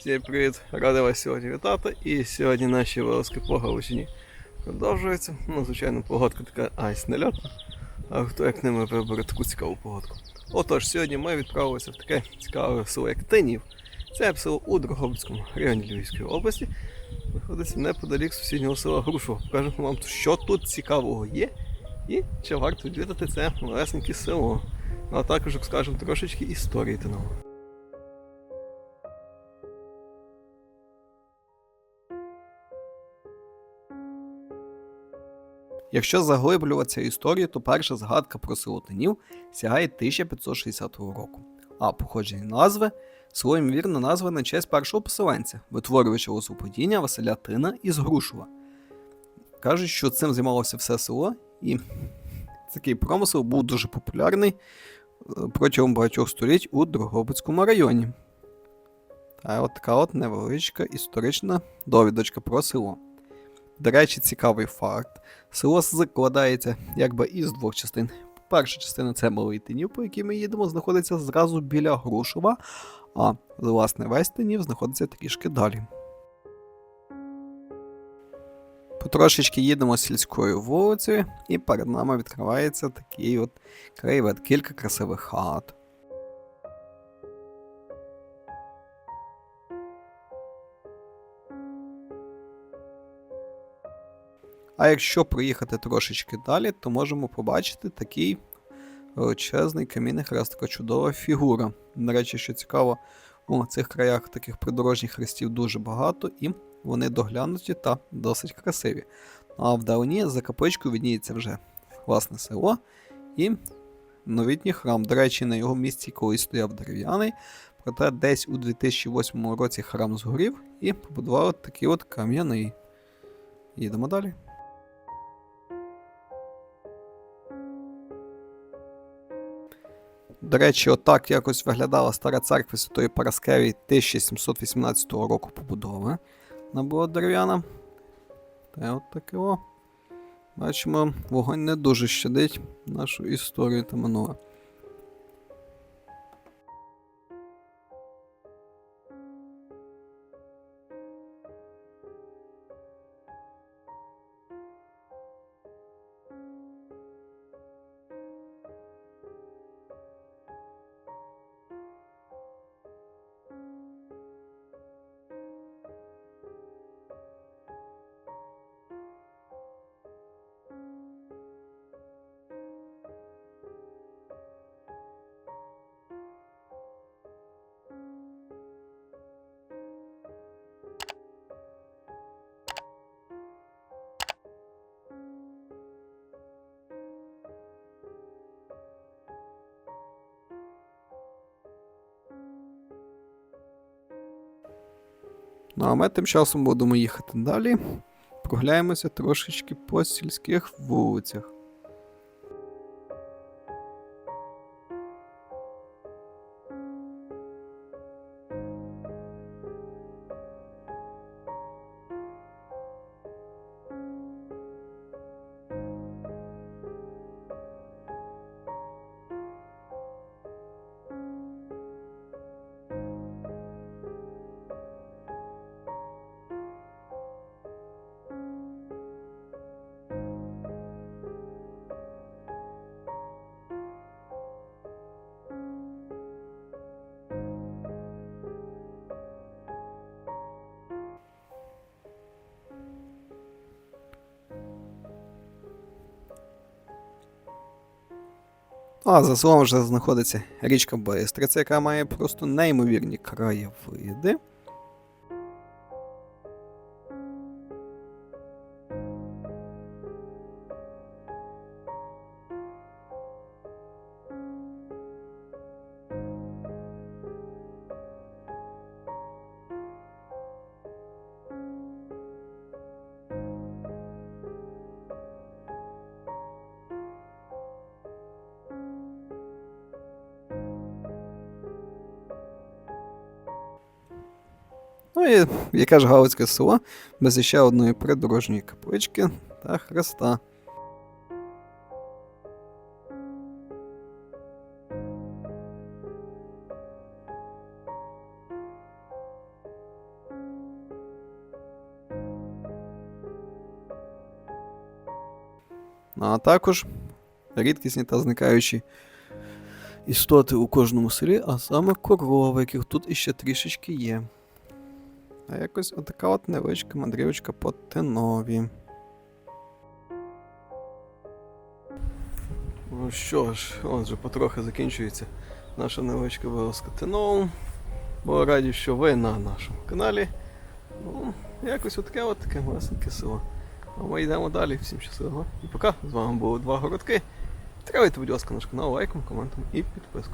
Всім привіт! Радий вас сьогодні вітати. І сьогодні наші вилазки по Галичині продовжуються. Ну, звичайно, погодка така айс нельотна. А хто як не ми вибере таку цікаву погодку. Отож, сьогодні ми відправилися в таке цікаве село, як Тинів. Це село у Дрогобицькому районі Львівської області. Знаходиться неподалік сусіднього села Грушово. Покажемо вам, що тут цікавого є і чи варто відвідати це малесеньке село. Ну, а також скажемо трошечки історії Тинова. Якщо заглиблюватися історію, то перша згадка про село Тинів сягає 1560 року. А походження назви село ймовірно назване на честь першого поселенця, витворювача лосоподіння Василя Тина із Грушова. Кажуть, що цим займалося все село, і такий промисел був дуже популярний е, протягом багатьох століть у Дрогобицькому районі. Та от така от невеличка історична довідочка про село. До речі, цікавий факт. Село складається якби із двох частин. Перша частина це малий Тинів, по якій ми їдемо, знаходиться зразу біля Грушова, а власне весь Тинів знаходиться трішки далі. Потрошечки їдемо сільською вулицею, і перед нами відкривається такий от краєвид, кілька красивих хат. А якщо проїхати трошечки далі, то можемо побачити такий величезний камінний хрест, така чудова фігура. До речі, що цікаво, у цих краях таких придорожніх хрестів дуже багато, і вони доглянуті та досить красиві. А вдалині за капличкою видніється вже власне село і новітній храм. До речі, на його місці колись стояв дерев'яний, проте десь у 2008 році храм згорів і побудували такий от кам'яний. Їдемо далі. До речі, отак якось виглядала стара церква Святої Параскеві 1718 року побудова. Вона була дерев'яна. Та от таке о. Бачимо, вогонь не дуже щадить нашу історію та минуле. Ну а ми тим часом будемо їхати далі. Прогуляємося трошечки по сільських вулицях. А за словом вже знаходиться річка Бистриця, яка має просто неймовірні краєвиди. Ну і яке ж галицьке село без ще одної придорожньої каплички та хреста. Ну, а також рідкісні та зникаючі істоти у кожному селі, а саме корови, яких тут іще трішечки є. А якось отака от невеличка мандрівочка по Тенові. Ну що ж, отже, потрохи закінчується наша невеличка вилазка Тенову. Бо раді, що ви на нашому каналі. Ну, якось отаке от таке малесеньке село. А ми йдемо далі. Всім щасливо. І пока. З вами були два городки. Тривайте, будь ласка, наш канал лайком, коментом і підпискою.